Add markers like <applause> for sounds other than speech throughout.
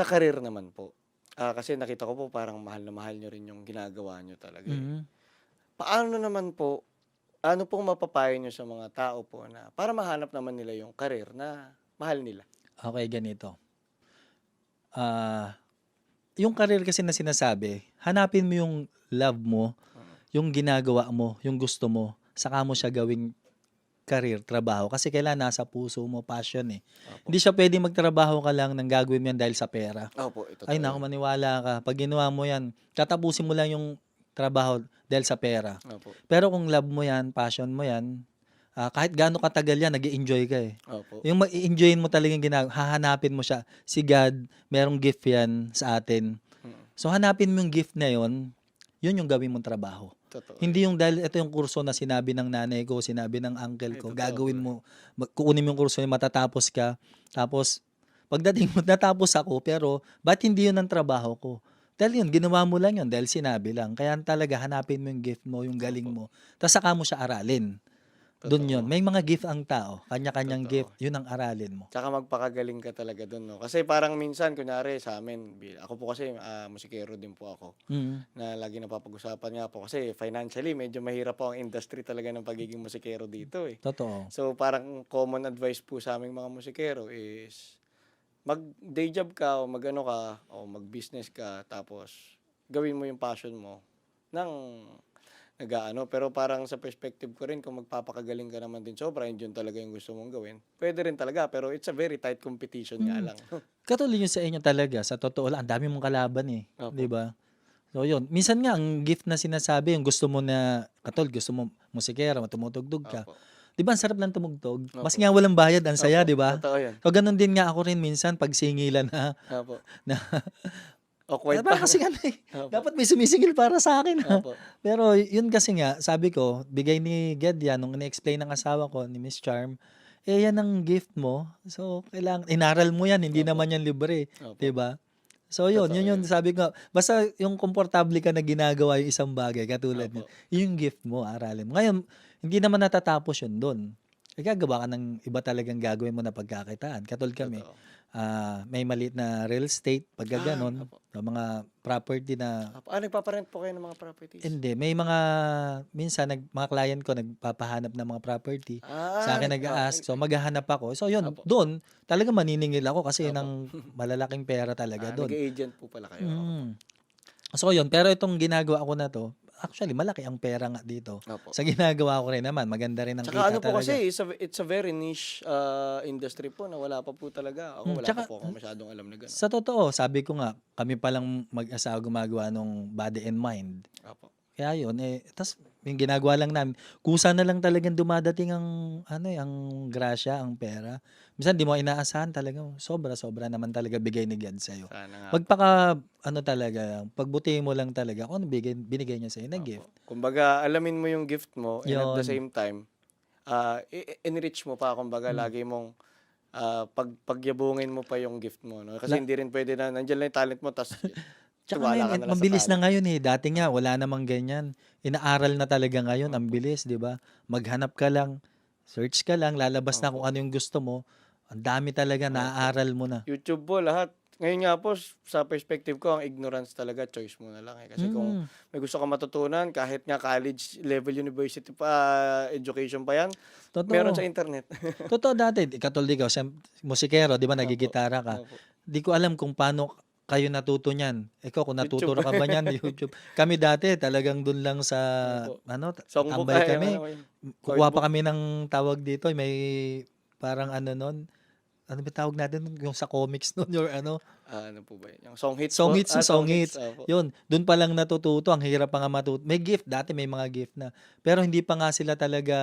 Sa career naman po. Ah, kasi nakita ko po parang mahal na mahal nyo rin yung ginagawa nyo talaga. eh. Mhm. Paano naman po, ano pong mapapayo nyo sa mga tao po na para mahanap naman nila yung career na mahal nila? Okay, ganito. Ah, yung career kasi na sinasabi, hanapin mo yung love mo, Mm. yung ginagawa mo, yung gusto mo, saka mo siya gawing career, trabaho. Kasi kailangan nasa puso mo, passion eh. Opo. Hindi siya pwede magtrabaho ka lang nang gagawin mo yan dahil sa pera. Opo, ito Ay, naku, maniwala ka. Pag ginawa mo yan, tatapusin mo lang yung trabaho dahil sa pera. Opo. Pero kung love mo yan, passion mo yan, ah, kahit gaano katagal yan, nag enjoy ka eh. Opo. Yung ma-enjoyin mo talaga yung ginagawa, hahanapin mo siya. Si God, merong gift yan sa atin. Mm. So hanapin mo yung gift na yon, yun yung gawin mong trabaho. Totoo. Hindi yung dahil ito yung kurso na sinabi ng nanay ko, sinabi ng uncle Ay, ko, totoo, gagawin bro. mo, mag- kukunin mo yung kurso yun, matatapos ka. Tapos, pagdating mo, <laughs> natapos ako, pero ba't hindi yun ang trabaho ko? Dahil yun, ginawa mo lang yun, dahil sinabi lang. Kaya talaga, hanapin mo yung gift mo, yung galing mo. Tapos saka mo siya aralin. Doon yun. May mga gift ang tao. Kanya-kanyang Totoo. gift. Yun ang aralin mo. Tsaka magpakagaling ka talaga doon, no? Kasi parang minsan, kunyari sa amin, ako po kasi ah, musikero din po ako, Mm. na lagi napapag-usapan nga po. Kasi financially, medyo mahirap po ang industry talaga ng pagiging musikero dito eh. Totoo. So parang common advice po sa aming mga musikero is mag day job ka o mag ano ka o mag business ka tapos gawin mo yung passion mo ng nagaano pero parang sa perspective ko rin kung magpapakagaling ka naman din sobra yun yun talaga yung gusto mong gawin pwede rin talaga pero it's a very tight competition nga Mm. lang <laughs> Katulad yun sa inyo talaga. Sa totoo lang, ang dami mong kalaban eh. Opo. Di ba? So yun. Minsan nga, ang gift na sinasabi, yung gusto mo na, katol, gusto mo musikera, tumutugtog ka. Opo. Di ba, ang sarap lang tumugtog? Opo. Mas nga walang bayad, ang saya, di ba? totoo yan So, ganun din nga ako rin minsan pag singilan na, Opo. <laughs> na awkward Diba, pa kasi ano eh, <laughs> Opo. dapat may sumisingil para sa akin. ha? Opo. Pero yun kasi nga, sabi ko, bigay ni Ged yan, nung ni-explain ng asawa ko, ni Miss Charm, eh yan ang gift mo. So, kailangan, inaral mo yan, hindi Opo. naman yan libre. Opo. 'di ba? So yun, Totoo yun yun sabi ko, basta yung komportable ka na ginagawa yung isang bagay katulad Opo. yun, yung gift mo, aralin mo. Ngayon, hindi naman natatapos yun doon. Eh, gagawa ka ng iba talagang gagawin mo na pagkakitaan. Katulad kami, Totoo. ah, may maliit na real estate, pag gaganon, opo. o mga property na Opo. ah nagpaparent po kayo ng mga properties hindi, may mga minsan nag, mga client ko nagpapahanap ng mga property. ah, Sa akin nag- nag-a-ask. okay. So maghahanap ako. So yun, Opo. doon talaga maniningil ako kasi yun Opo. ang malalaking pera talaga ah, doon. nag-agent po pala kayo Mm. So yun, pero itong ginagawa ko na to, actually malaki ang pera nga dito. Opo. Sa ginagawa ko rin naman, maganda rin ang Tsaka kita ano po talaga. kasi, it's a, it's a very niche uh, industry po na wala pa po talaga. Ako Hmm, wala tsaka- pa po ako masyadong alam na gano'n. Sa totoo, sabi ko nga, kami palang mag-asawa gumagawa nung body and mind. Opo. Kaya yun, eh, tas yung ginagawa lang namin, kusa na lang talagang dumadating ang, ano eh, ang grasya, ang pera. Minsan di mo inaasahan talaga, sobra-sobra naman talaga bigay ni God sa'yo. Sana nga. Magpaka, ano talaga, pagbutihin mo lang talaga kung ano bigay, binigay niya sa'yo na Opo. gift. Kumbaga, alamin mo yung gift mo and at the Yun. same time, uh, i- enrich mo pa. Kumbaga, Hmm. lagi mong uh, pag, pagyabungin mo pa yung gift mo. No? Kasi La- hindi rin pwede na, nandiyan lang yung talent mo, tapos <laughs> Tsaka tiwala ngayon, ka na lang sa mabilis na ngayon eh. Dati nga, wala namang ganyan. Inaaral na talaga ngayon, ang bilis, di ba? Maghanap ka lang, search ka lang, lalabas na kung ano yung gusto mo. Ang dami talaga, naaaral mo na. YouTube po, lahat. Ngayon nga po, sa perspective ko, ang ignorance talaga, choice mo na lang. Eh. Kasi kung Mm. may gusto ka matutunan, kahit nga college level university pa, education pa yan, Totoo. meron sa internet. Totoo dati, katulad ikaw, siyem- musikero, di ba, nagigitara ka. Opo. Di ko alam kung paano kayo natuto niyan. Ikaw, kung YouTube. natuturo ka ba niyan, <laughs> YouTube. Kami dati, talagang dun lang sa, ano, Songbook tambay ay, kami. ano. Kukuha pa kami ng tawag dito, may parang ano nun, ano ba tawag natin yung sa comics nun, your ano, Ah, ano po ba yun? Yung song hits Song po? hits, Ah, song hits. Opo. yun, dun pa lang natututo, ang hirap pa nga matuto. May gift, dati may mga gift na, pero hindi pa nga sila talaga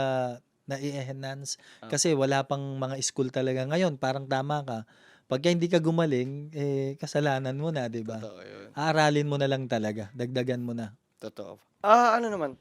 na i-enhance Ah. kasi wala pang mga school talaga. Ngayon, parang tama ka. Pagka hindi ka gumaling, eh, kasalanan mo na, di ba? Totoo yun. Aaralin mo na lang talaga, dagdagan mo na. Totoo. Ah, ano naman,